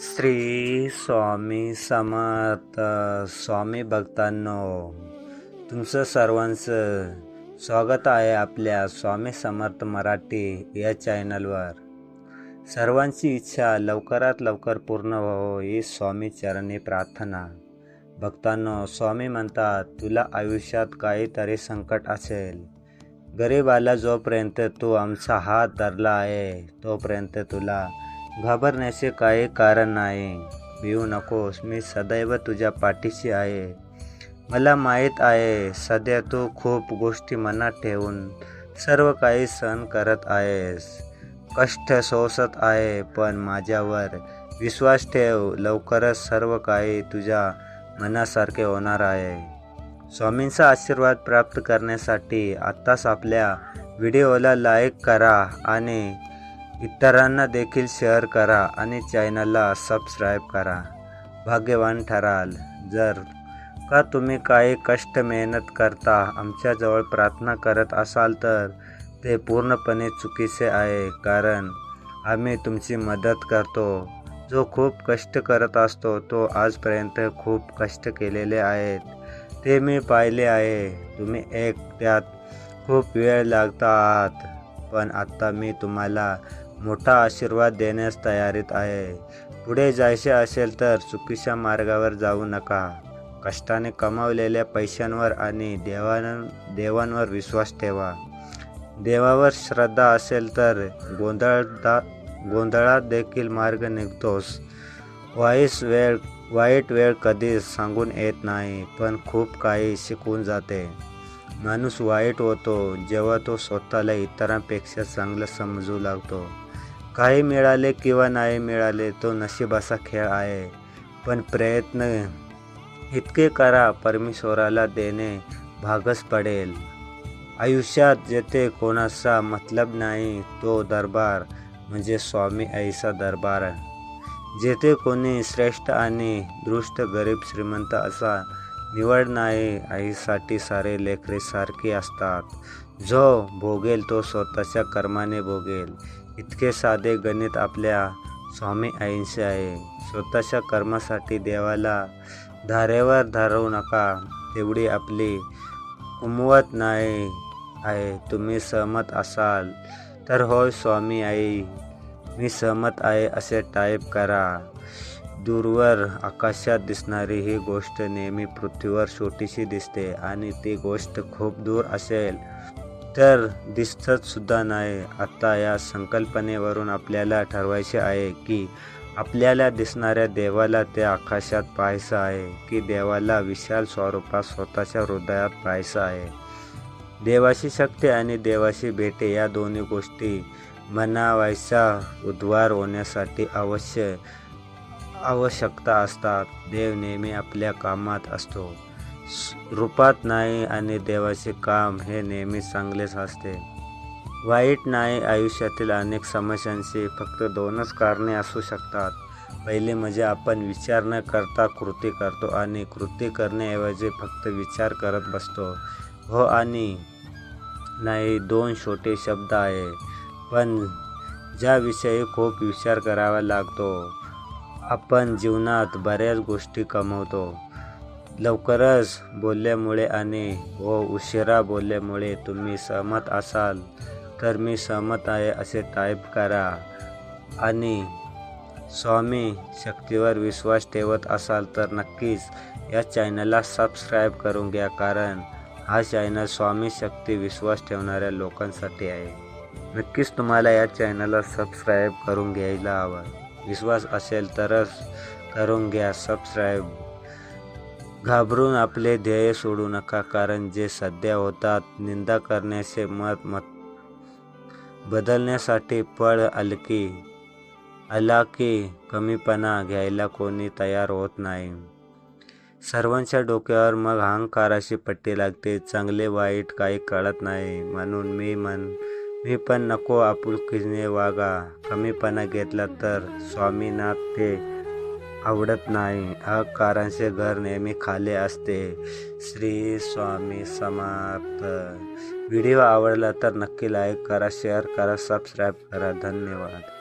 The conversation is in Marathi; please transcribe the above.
श्री स्वामी समर्थ. स्वामी भक्तांनो तुमचं सर्वांचं स्वागत आहे आपल्या स्वामी समर्थ मराठी या चॅनलवर. सर्वांची इच्छा लवकरात लवकर पूर्ण व्हावं ही स्वामी चरणी प्रार्थना. भक्तांनो स्वामी म्हणतात तुला आयुष्यात काहीतरी संकट असेल. गरीबाला जोपर्यंत तू आमचा हात धरला आहे तोपर्यंत तुला घाबरण्याचे काही कारण नाही. भिवू नकोस मी सदैव तुझ्या पाठीशी आहे. मला माहीत आहे सध्या तू खूप गोष्टी मनात ठेवून सर्व काही सहन करत आहेस. कष्ट सोसत आहे पण माझ्यावर विश्वास ठेव लवकरच सर्व काही तुझ्या मनासारखे होणार आहे. स्वामींचा आशीर्वाद प्राप्त करण्यासाठी आत्ताच आपल्या व्हिडिओला लाईक करा आणि इतरांना देखील शेअर करा आणि चॅनलला सबस्क्राईब करा. भाग्यवान ठराल. जर का तुम्ही काही कष्ट मेहनत करता आमच्याजवळ प्रार्थना करत असाल तर ते पूर्णपणे चुकीचे आहे कारण आम्ही तुमची मदत करतो. जो खूप कष्ट करत असतो तो आजपर्यंत खूप कष्ट केलेले आहेत. ते मी पाहिले आहे. तुम्ही एक त्यात खूप वेळ लागता आहात पण आत्ता मी तुम्हाला मोठा आशीर्वाद देण्यास तयारीत आहे. पुढे जायचे असेल तर चुकीच्या मार्गावर जाऊ नका. कष्टाने कमावलेल्या पैशांवर आणि देवान देवांवर विश्वास ठेवा. देवावर श्रद्धा असेल तर गोंधळदा गोंधळात देखील मार्ग निघतोस वाईस वेळ वाईट वेळ कधीच सांगून येत नाही पण खूप काही शिकून जाते. माणूस वाईट होतो जेव्हा तो स्वतःला इतरांपेक्षा चांगलं समजू लागतो. काही मिळाले किंवा नाही मिळाले तो नशिबाचा खेळ आहे. पण प्रयत्न इतके करा परमेश्वराला देणे भागच पडेल. आयुष्यात जेथे कोणाचा मतलब नाही तो दरबार म्हणजे स्वामी आईचा दरबार जेथे कोणी श्रेष्ठ आणि दृष्ट गरीब श्रीमंत असा निवड नाही आईसाठी सारे लेकरे सारखे असतात. जो भोगेल तो स्वतःच्या कर्माने भोगेल. इतके साधे गणित आपल्या स्वामी आईंचे आहे. स्वतःच्या कर्मासाठी देवाला धारेवर धरवू नका. तेवढी आपली कुमवत नाही आहे. तुम्ही सहमत असाल तर होय स्वामी आई. मी सहमत आहे असे टाईप करा. दूरवर आकाशात दिसणारी ही गोष्ट नेहमी पृथ्वीवर छोटीशी दिसते आणि ती गोष्ट खूप दूर असेल. तर दिसतच सुद्धा नाही. आता या संकल्पनेवरून आपल्याला ठरवायचे आहे की आपल्याला दिसणाऱ्या देवाला ते आकाशात पाहायचं आहे की देवाला विशाल स्वरूपात स्वतःच्या हृदयात पाहायचं आहे. देवाची शक्ती आणि देवाची भेटे या दोन्ही गोष्टी मनावायचा उद्वार होण्यासाठी अवश्य आवश्यकता असतात. देव नेहमी आपल्या कामात असतो. रूपात नाही आणि देवाचे काम हे नेहमी चांगलेच असते. वाईट नाही आयुष्यातील अनेक समस्यांची फक्त दोनच कारणे असू शकतात. पहिले म्हणजे आपण विचार न करता कृती करतो आणि कृती करण्याऐवजी फक्त विचार करत बसतो. हो आणि नाही दोन छोटे शब्द आहे. पण ज्याविषयी खूप विचार करावा लागतो. आपण जीवनात बऱ्याच गोष्टी कमवतो. लवकरच बोलल्यामुळे आणि व उशिरा बोलल्यामुळे तुम्ही सहमत असाल तर मी सहमत आहे असे टाईप करा. आणि स्वामी शक्तीवर विश्वास ठेवत असाल तर नक्कीच या चॅनलला सबस्क्राईब करून घ्या कारण हा चॅनल स्वामी शक्ती विश्वास ठेवणाऱ्या लोकांसाठी आहे. नक्कीच तुम्हाला या चॅनलला सबस्क्राईब करून घ्यायला हवं. विश्वास असेल तरच करून घ्या सबस्क्राईब घाबरून आपले ध्येय सोडू नका कारण जे सध्या होतात निंदा करण्याचे मत मत बदलण्यासाठी पळ अलकी आला की कमीपणा घ्यायला कोणी तयार होत नाही. सर्वांच्या डोक्यावर मग अहंकाराची पट्टी लागते चांगले वाईट काही कळत नाही. म्हणून मी म्हण मी पण नको आपुलकीने वागा. कमीपणा घेतला तर स्वामीनाथ ते आवडत नाही. अहंकारांचे घर नेहमी खाली असते. श्री स्वामी समर्थ व्हिडिओ आवडला तर नक्की लाईक करा शेअर करा सबस्क्राईब करा. धन्यवाद.